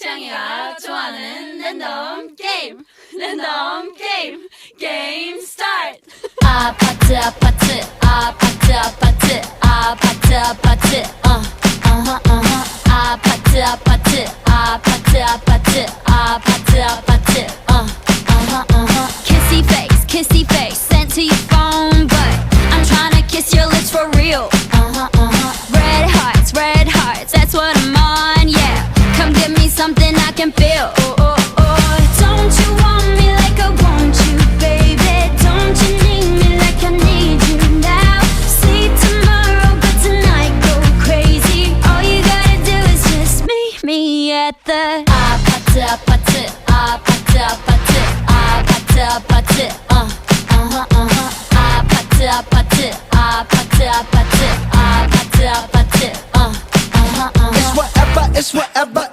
태양이가 좋아하는 랜덤 게임 랜덤 게임 게임 스타트 아파트 아파트 아파트 아파트 아파트 아파트 어 어허 어허 아파트 아파트 아파트 아파트 아파트 아파트 어 어허 어허 kissy face kissy face sent to your phone but I'm trying to kiss your lips for real uh-huh uh-huh red hearts red hearts that's what I'm something I can feel. Oh, oh, oh. Don't you want me like I want you, baby? Don't you need me like I need you now? See tomorrow, but tonight go crazy. All you gotta do is just meet me at the. Ah, pat up, pat up, ah, pat up, pat up, ah, pat up, pat up, uh, uh-huh, uh-huh. uh huh, uh huh. Ah, pat up, pat up, ah, pat up, pat up, ah, pat up, pat up, uh, uh huh, uh huh. It's whatever, it's whatever.